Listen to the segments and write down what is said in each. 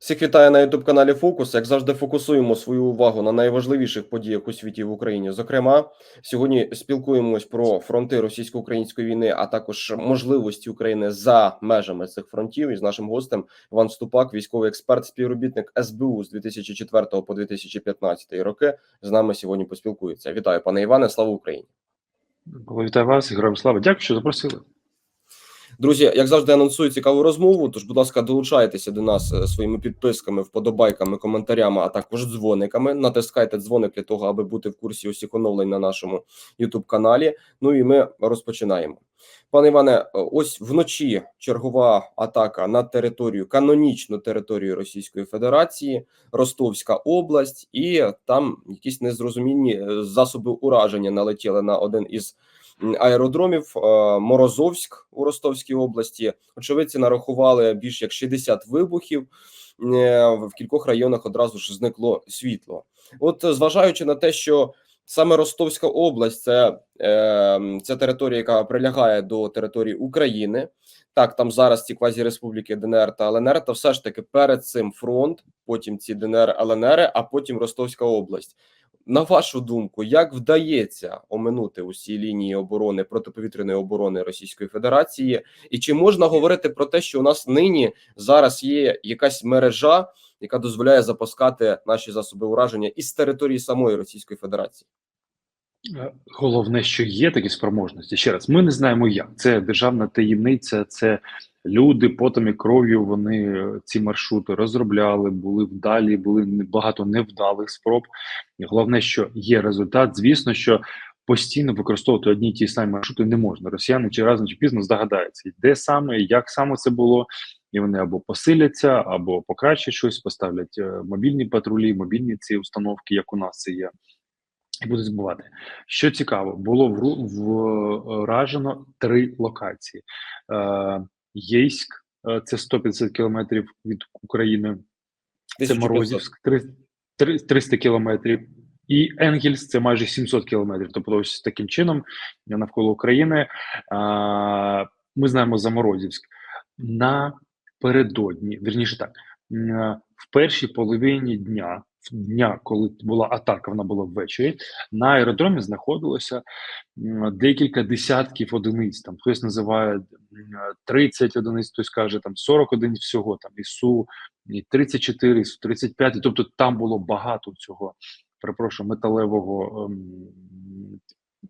Всіх вітаю на youtube каналі Фокус. Як завжди, фокусуємо свою увагу на найважливіших подіях у світі в Україні. Зокрема, сьогодні спілкуємось про фронти російсько-української війни, а також можливості України за межами цих фронтів. І з нашим гостем Іван Ступак, військовий експерт, співробітник СБУ з 2004 по 2015 роки. З нами сьогодні поспілкується. Вітаю, пане Іване. Слава Україні! Вітаю вас, героям слава. Дякую, що запросили. Друзі, як завжди, анонсую цікаву розмову. Тож, будь ласка, долучайтеся до нас е, своїми підписками, вподобайками, коментарями, а також дзвониками. Натискайте дзвоник для того, аби бути в курсі усіх оновлень на нашому youtube каналі. Ну і ми розпочинаємо. Пане Іване, е, ось вночі чергова атака на територію, канонічну територію Російської Федерації, Ростовська область, і там якісь незрозумінні е, засоби ураження налетіли на один із аеродромів е, Морозовськ у Ростовській області. Очевидці нарахували більш як 60 вибухів. Е, В кількох районах одразу ж зникло світло. От зважаючи на те, що саме Ростовська область це, це територія, яка прилягає до території України. Так, там зараз ці квазіреспубліки ДНР та ЛНР, та все ж таки перед цим фронт, потім ці ДНР, ЛНР, а потім Ростовська область. На вашу думку, як вдається оминути усі лінії оборони протиповітряної оборони Російської Федерації, і чи можна говорити про те, що у нас нині зараз є якась мережа, яка дозволяє запускати наші засоби ураження із території самої Російської Федерації? Е, Головне, що є такі спроможності. Ще раз, ми не знаємо, як це державна таємниця, це люди потом і кров'ю. Вони е, ці маршрути розробляли, були вдалі, були багато невдалих спроб. І головне, що є результат. Звісно, що постійно використовувати одні й ті самі маршрути не можна. Росіяни чи разом чи пізно здогадаються, де саме, як саме це було. І вони або посиляться, або покращать щось, поставлять е, мобільні патрулі, мобільні ці установки, як у нас це є, і будуть збивати. Що цікаво, було вражено три локації: е, Єйськ, е, це 150 кілометрів від України, це Морозівськ, три- три- 300 кілометрів. І Енгельс це майже 700 кілометрів. Тобто, ось таким чином навколо України. Ми знаємо за Морозівськ. Напередодні, вірніше так, в першій половині дня, дня, коли була атака, вона була ввечері, на аеродромі знаходилося декілька десятків одиниць. Там хтось називає 30 одиниць, хтось каже там 40 одиниць всього, там і Су, і 34, і Су 35. Тобто там було багато цього, перепрошую, металевого ем,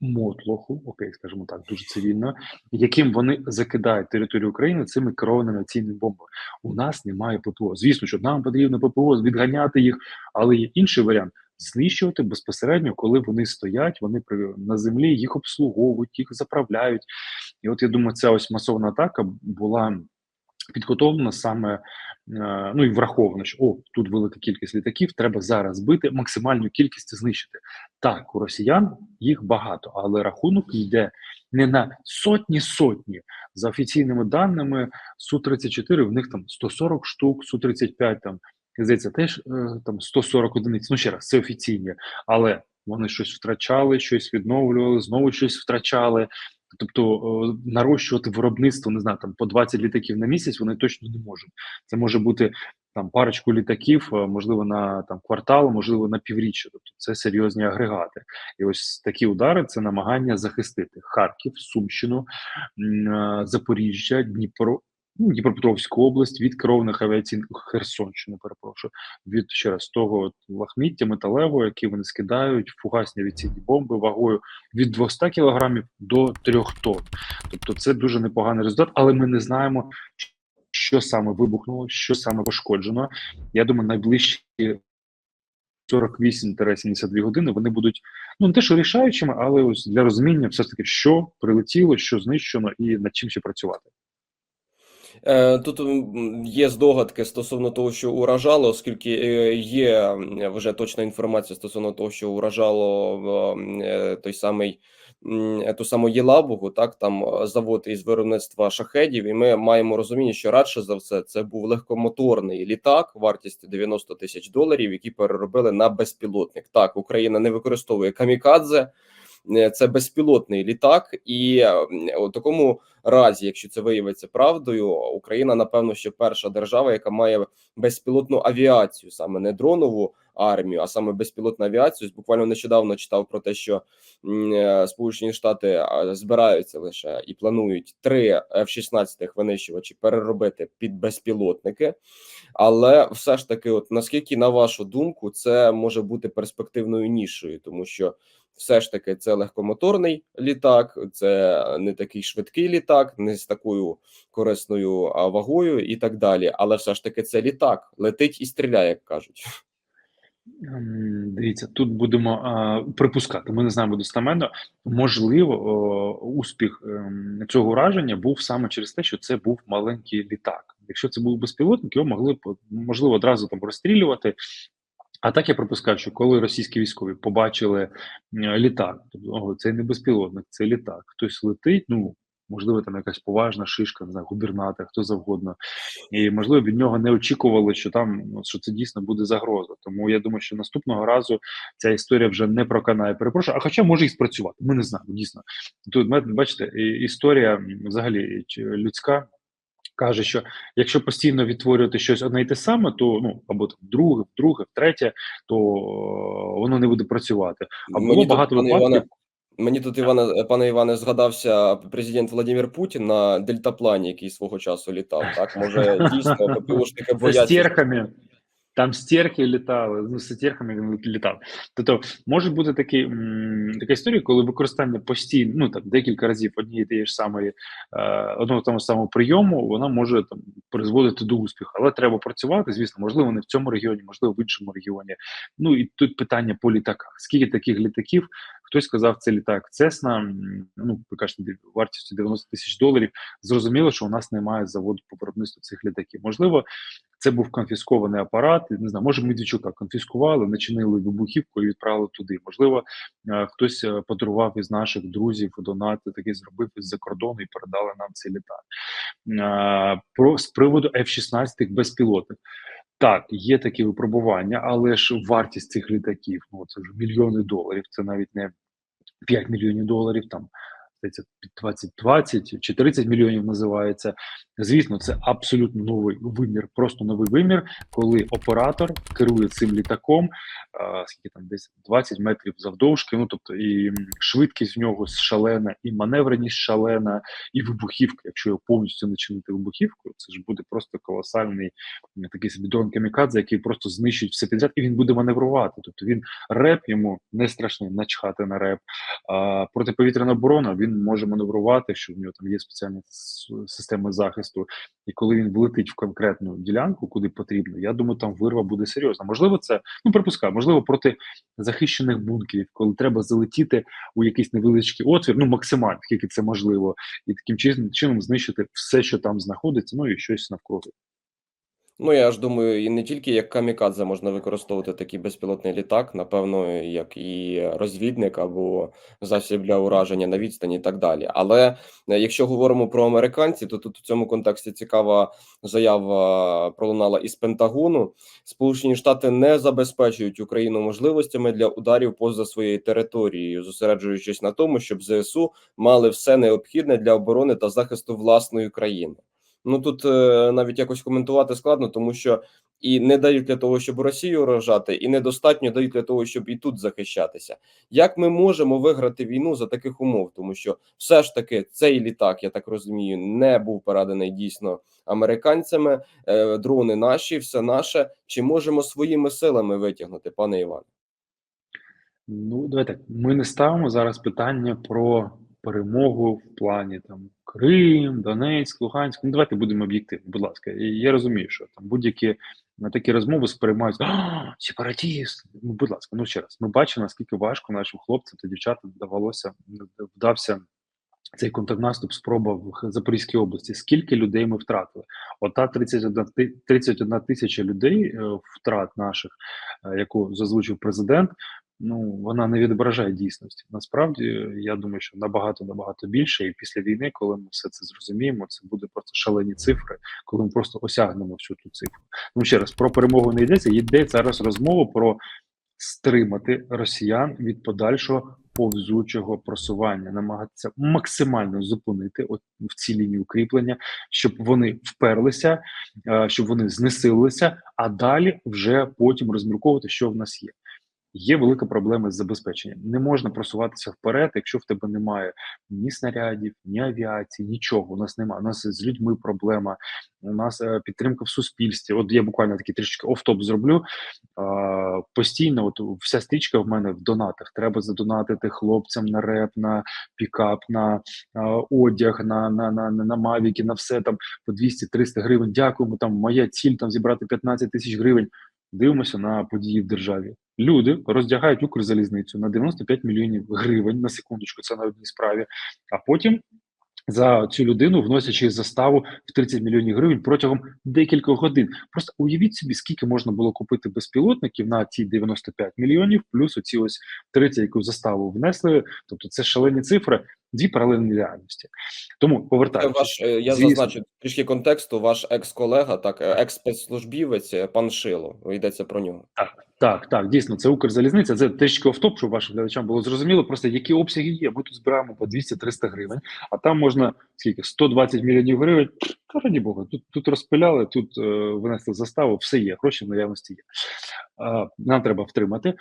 мотлоху, окей, скажімо так, дуже цивільно, яким вони закидають територію України цими керованими цінними бомбами. У нас немає ППО. Звісно, що нам потрібно ППО, відганяти їх, але є інший варіант. Знищувати безпосередньо, коли вони стоять, вони на землі їх обслуговують, їх заправляють. І от я думаю, ця ось масована атака була підготовлена саме ну і враховано, що о, тут велика кількість літаків, треба зараз збити максимальну кількість знищити. Так, у росіян їх багато, але рахунок йде не на сотні сотні. За офіційними даними, су 34 в них там 140 штук, су 35 там здається, теж е, там 140 одиниць. Ну ще раз, це офіційні, але вони щось втрачали, щось відновлювали, знову щось втрачали. Тобто е, нарощувати виробництво, не знаю, там по 20 літаків на місяць вони точно не можуть. Це може бути там парочку літаків, е, можливо, на там квартал, можливо, на півріччя. Тобто це серйозні агрегати. І ось такі удари це намагання захистити Харків, Сумщину, е, Запоріжжя, Дніпро. Ну, Дніпропетровську область від керованих авіаційних Херсонщину, перепрошую, від ще раз того лахміття металевого, які вони скидають, фугасні авіаційні бомби вагою від 200 кілограмів до 3 тонн. Тобто це дуже непоганий результат, але ми не знаємо, що саме вибухнуло, що саме пошкоджено. Я думаю, найближчі 48-72 години вони будуть ну не те, що рішаючими, але ось для розуміння, все ж таки, що прилетіло, що знищено, і над чим ще працювати. Е, Тут є здогадки стосовно того, що уражало, оскільки е, є вже точна інформація стосовно того, що уражало е, той самий ту саму Єлабугу, так там завод із виробництва шахедів, і ми маємо розуміння, що радше за все це був легкомоторний літак вартістю 90 тисяч доларів, які переробили на безпілотник. Так, Україна не використовує камікадзе. Е, це безпілотний літак, і е, у такому разі, якщо це виявиться правдою, Україна напевно що перша держава, яка має безпілотну авіацію, саме не дронову армію, а саме безпілотну авіацію. Буквально нещодавно читав про те, що е, Сполучені Штати збираються лише і планують три F-16 винищувачі переробити під безпілотники. Але все ж таки, от наскільки на вашу думку, це може бути перспективною нішою, тому що все ж таки це легкомоторний літак, це не такий швидкий літак, не з такою корисною вагою і так далі. Але все ж таки це літак, летить і стріляє, як кажуть. Ем, Дивіться, тут будемо а, припускати. Ми не знаємо достеменно. Можливо, о, успіх ем, цього ураження був саме через те, що це був маленький літак. Якщо це був безпілотник, його могли б можливо одразу там розстрілювати. А так я припускаю, що коли російські військові побачили е, літак, тобто ого, це не безпілотник, це літак. Хтось летить, ну можливо, там якась поважна шишка, не знаю, губернатор, хто завгодно. І можливо від нього не очікували, що там ну, що це дійсно буде загроза. Тому я думаю, що наступного разу ця історія вже не проканає. Перепрошую, а хоча може і спрацювати. Ми не знаємо. Дійсно, тут бачите, історія взагалі людська. Каже, що якщо постійно відтворювати щось одне й те саме, то ну або там друге, друге, третє, то воно не буде працювати. А було багато випадків. Мені тут Іване, пане Іване, згадався президент Владимир Путін на дельтаплані, який свого часу літав. Так може дійсно ППУшники бояться. Там стерхи літали, ну він літав. Тобто може бути такий, м, така історія, коли використання постійно, ну там декілька разів однієї тієї ж самої е, одного того самого прийому, вона може там призводити до успіху. Але треба працювати, звісно, можливо, не в цьому регіоні, можливо, в іншому регіоні. Ну і тут питання по літаках. Скільки таких літаків? Хтось сказав, це літак Цесна. Ну, ви кажете, вартістю 90 тисяч доларів. Зрозуміло, що у нас немає заводу по виробництву цих літаків. Можливо, це був конфіскований апарат. Не знаю, може Медведчука конфіскували, начинили вибухівку і відправили туди. Можливо, е, хтось е, подарував із наших друзів донати, такий зробив із-за кордону і передали нам цей літак. Е, Про з приводу F-16 безпілотних. Так, є такі випробування, але ж вартість цих літаків ну це вже мільйони доларів. Це навіть не 5 мільйонів доларів, там здається, 20, 20 чи 30 мільйонів називається. Звісно, це абсолютно новий вимір, просто новий вимір, коли оператор керує цим літаком, скільки там десь 20 метрів завдовжки. Ну тобто і швидкість в нього шалена, і маневреність шалена, і вибухівка. Якщо його повністю начинити вибухівкою, це ж буде просто колосальний такий собі дрон камікадзе, який просто знищить все підряд, і він буде маневрувати. Тобто він реп йому не страшний начхати на реп. А протиповітряна оборона він може маневрувати, що в нього там є спеціальні системи захисту. І коли він влетить в конкретну ділянку, куди потрібно, я думаю, там вирва буде серйозна. Можливо, це ну припускаю, можливо, проти захищених бункерів, коли треба залетіти у якийсь невеличкий отвір, ну максимально, скільки це можливо, і таким чином знищити все, що там знаходиться, ну і щось навкруги. Ну я ж думаю, і не тільки як камікадзе можна використовувати такий безпілотний літак, напевно, як і розвідник або засіб для ураження на відстані і так далі. Але е, якщо говоримо про американців, то тут у цьому контексті цікава заява пролунала із Пентагону. Сполучені Штати не забезпечують Україну можливостями для ударів поза своєю територією, зосереджуючись на тому, щоб ЗСУ мали все необхідне для оборони та захисту власної країни. Ну тут е, навіть якось коментувати складно, тому що і не дають для того, щоб Росію вражати, і недостатньо дають для того, щоб і тут захищатися. Як ми можемо виграти війну за таких умов? Тому що все ж таки цей літак, я так розумію, не був переданий дійсно американцями. Е, дрони наші, все наше. Чи можемо своїми силами витягнути, пане Іване? Ну, давайте. Ми не ставимо зараз питання про перемогу в плані там Крим, Донецьк, Луганськ. Ну, давайте будемо об'єктивні, будь ласка. І я розумію, що там будь-які на такі розмови сприймаються сепаратіст. Ну, будь ласка, ну ще раз. Ми бачимо, наскільки важко нашим хлопцям та дівчатам вдавалося вдався цей контрнаступ, спроба в Запорізькій області. Скільки людей ми втратили? Ота 31, 31 тисяча людей е, втрат наших, е, яку зазвучив президент. Ну, вона не відображає дійсності. Насправді, я думаю, що набагато набагато більше. І після війни, коли ми все це зрозуміємо, це буде просто шалені цифри, коли ми просто осягнемо всю ту цифру. Ну ще раз про перемогу не йдеться. Йде зараз розмова про стримати росіян від подальшого повзучого просування, намагатися максимально зупинити от в цій лінії укріплення, щоб вони вперлися, е, щоб вони знесилилися, а далі вже потім розмірковувати, що в нас є. Є велика проблема з забезпеченням. Не можна просуватися вперед, якщо в тебе немає ні снарядів, ні авіації, нічого. У нас немає. У нас з людьми проблема. У нас е, підтримка в суспільстві. От я буквально такий трішки офтоп зроблю. Постійно, от вся стрічка в мене в донатах. Треба задонатити хлопцям на реп, на пікап, на одяг, на, на, на, на, на мавіки, на все там по 200-300 гривень. Дякуємо. Там моя ціль там зібрати 15 тисяч гривень. Дивимося на події в державі. Люди роздягають Укрзалізницю на 95 мільйонів гривень на секундочку. Це на одній справі. А потім за цю людину вносячи заставу в 30 мільйонів гривень протягом декількох годин. Просто уявіть собі, скільки можна було купити безпілотників на ті 95 мільйонів, плюс оці ось 30, яку заставу внесли. Тобто це шалені цифри, дві паралельні реальності. Тому Це ваш, е, я Звісно. зазначу трішки контексту. Ваш екс-колега, так, е, екс-спецслужбівець е, пан Шило. Йдеться про нього. Так, так, дійсно, це Укрзалізниця. Це трішки офтоп, щоб вашим глядачам було зрозуміло. Просто які обсяги є. Ми тут збираємо по 200-300 гривень, а там можна скільки 120 мільйонів гривень. Та раді Бога, тут тут розпиляли, тут е, винесли заставу, все є. Гроші в наявності є. Е, нам треба втримати.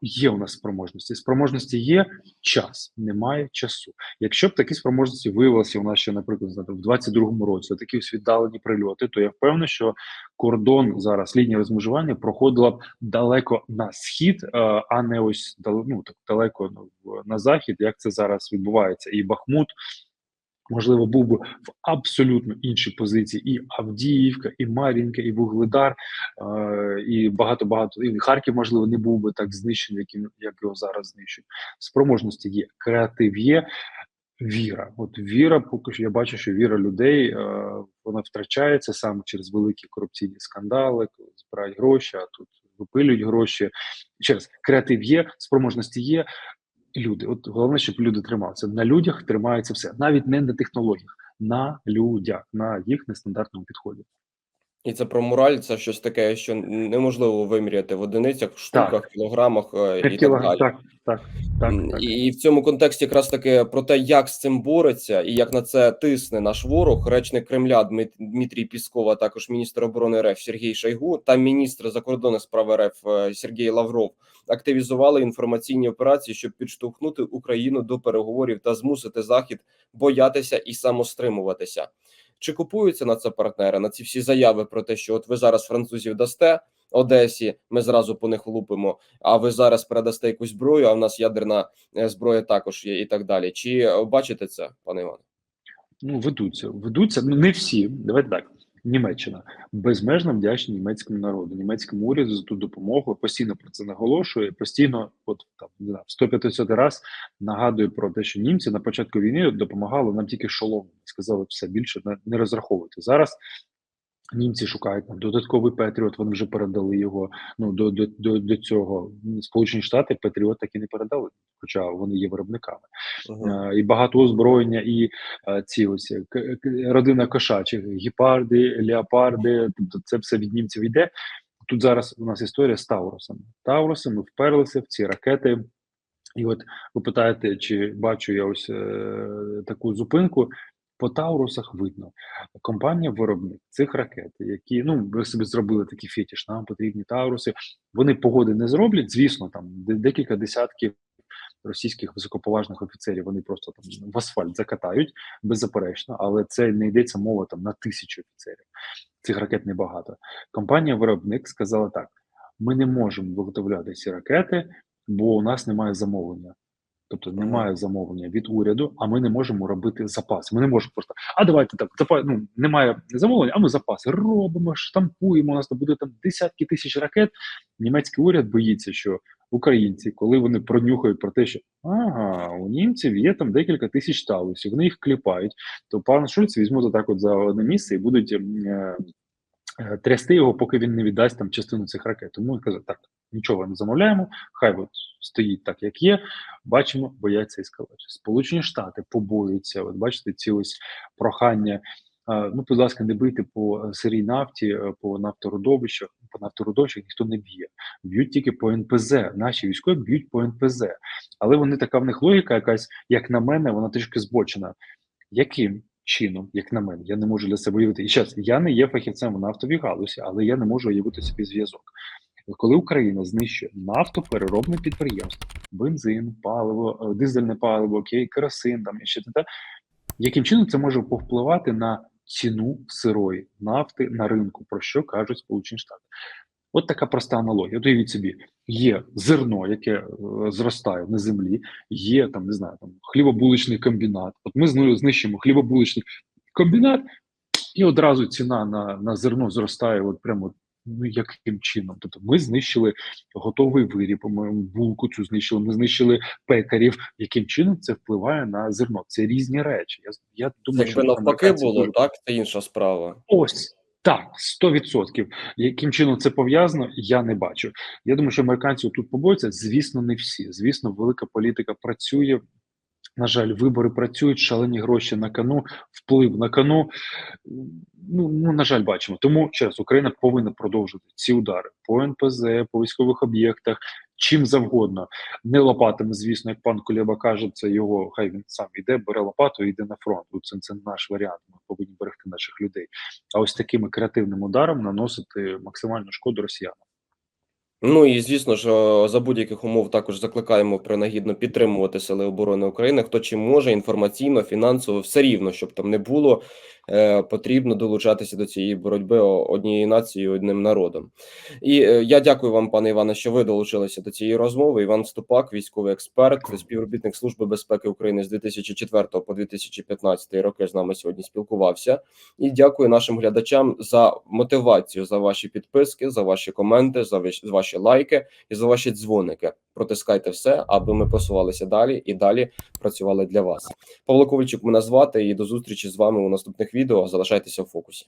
Є у нас спроможності. Спроможності є час, немає часу. Якщо б такі спроможності виявилися у нас ще, наприклад, в 22-му році, такі ось віддалені прильоти, то я впевнений, що кордон зараз лінія розмежування проходила б далеко на схід, е, а не ось ну, так далеко ну, на захід, як це зараз відбувається. І Бахмут можливо був би в абсолютно іншій позиції. І Авдіївка, і Мар'їнка, і Вугледар, е, і багато багато і Харків, можливо, не був би так знищений, як, як його зараз знищують. Спроможності є, креатив є. Віра, от віра, поки що я бачу, що віра людей е, вона втрачається саме через великі корупційні скандали, збирають гроші, а тут випилюють гроші. Ще раз, креатив є, спроможності є. Люди, от головне, щоб люди трималися. На людях тримається все, навіть не на технологіях, на людях, на їх нестандартному підході. І це про мораль, це щось таке, що неможливо виміряти в одиницях, в штуках, кілограмах е, і так Кілограм, далі. так, так, так, так. І, і в цьому контексті якраз таки про те, як з цим бореться і як на це тисне наш ворог, речник Кремля Дмит- Дмитрій Пісков, а також міністр оборони РФ Сергій Шойгу та міністр закордонних справ РФ е, Сергій Лавров активізували інформаційні операції, щоб підштовхнути Україну до переговорів та змусити Захід боятися і самостримуватися. Чи купуються на це партнери на ці всі заяви про те, що от ви зараз французів дасте Одесі, ми зразу по них лупимо, а ви зараз передасте якусь зброю, а в нас ядерна е, зброя також є, і так далі. Чи бачите це, пане Іване? Ну, ведуться, ведуться, ну не всі. Давайте так. Німеччина безмежно вдячна німецькому народу, німецькому уряду за ту допомогу. Постійно про це наголошує. Постійно, от там не знаю, в 150 раз нагадує про те, що німці на початку війни допомагали нам тільки шолом. Сказали все більше не, розраховуйте зараз. Німці шукають нам додатковий Петріот. Вони вже передали його. Ну до, до, до, до цього Сполучені Штати Петріот так і не передали, хоча вони є виробниками. Е, і багато озброєння, і е, ці ось е, к- родина кошачих, гіпарди, леопарди. Тобто це все від німців йде. Тут зараз у нас історія з Таурусами. Тауруси ми вперлися в ці ракети. І от ви питаєте, чи бачу я ось е, таку зупинку. По Таурусах видно, компанія виробник цих ракет, які ну ви собі зробили такий фетіш, нам потрібні Тауруси. Вони погоди не зроблять. Звісно, там декілька десятків російських високоповажних офіцерів вони просто там в асфальт закатають беззаперечно, але це не йдеться мова там на тисячу офіцерів. Цих ракет небагато. Компанія-виробник сказала так: ми не можемо виготовляти ці ракети, бо у нас немає замовлення. Тобто немає замовлення від уряду, а ми не можемо робити запас. Ми не можемо просто. А давайте так, запас, ну немає замовлення, а ми запаси робимо, штампуємо. У нас там буде там десятки тисяч ракет. Німецький уряд боїться, що українці, коли вони пронюхають про те, що ага, у німців є там декілька тисяч талусів, вони їх кліпають, то пан Шульц візьмуть так от за одне місце і будуть ем, е, е, трясти його, поки він не віддасть там частину цих ракет. Тому він каже, так, нічого не замовляємо, хай от стоїть так, як є. Бачимо, бояться ескалації. Сполучені Штати побоюються. От бачите, ці ось прохання Ну, будь ласка, не бийте по е, сирій нафті, е, по нафтородовищах, по нафтородовищах ніхто не б'є. Б'ють тільки по НПЗ. Наші військові б'ють по НПЗ. Але вони така в них логіка, якась, як на мене, вона трішки збочена. Яким чином, як на мене, я не можу для себе уявити. І зараз я не є фахівцем в нафтовій галузі, але я не можу уявити собі зв'язок. Коли Україна знищує нафтопереробне підприємство, бензин, паливо, е, дизельне паливо, окей, керосин, там і ще те, яким чином це може повпливати на ціну сирої нафти на ринку, про що кажуть Сполучені Штати? От така проста аналогія. От уявіть собі, є зерно, яке е, зростає на землі, є там, не знаю, там хлібобуличний комбінат. От ми знищимо хлібобуличний комбінат, і одразу ціна на, на зерно зростає от прямо ну яким чином? Тобто ми знищили готовий виріб, ми булку цю знищили, ми знищили пекарів. Яким чином це впливає на зерно? Це різні речі. Я, я думаю, Якби що навпаки було, дуже- так це інша справа. Ось так, 100%. Яким чином це пов'язано, я не бачу. Я думаю, що американці тут побоюються. Звісно, не всі. Звісно, велика політика працює. На жаль, вибори працюють, шалені гроші на кону, вплив на кону. Ну, ну на жаль, бачимо. Тому ще раз Україна повинна продовжити ці удари по НПЗ, по військових об'єктах, чим завгодно. Не лопатами, звісно, як пан Кулеба каже, це його. Хай він сам йде, бере лопату і йде на фронт. Це, це наш варіант. Ми повинні берегти наших людей. А ось такими креативним ударом наносити максимальну шкоду росіянам. Ну і звісно ж, за будь-яких умов також закликаємо принагідно підтримувати сили оборони України. Хто чим може інформаційно, фінансово, все рівно, щоб там не було, е, потрібно долучатися до цієї боротьби однією нацією, одним народом. І е, я дякую вам, пане Іване, що ви долучилися до цієї розмови. Іван Ступак, військовий експерт, співробітник Служби безпеки України з 2004 по 2015 роки з нами сьогодні спілкувався. І дякую нашим глядачам за мотивацію, за ваші підписки, за ваші коменти, за ваш- за ваші лайки і за ваші дзвоники. Протискайте все, аби ми просувалися далі і далі працювали для вас. Павло Ковальчук мене звати і до зустрічі з вами у наступних відео. Залишайтеся в фокусі.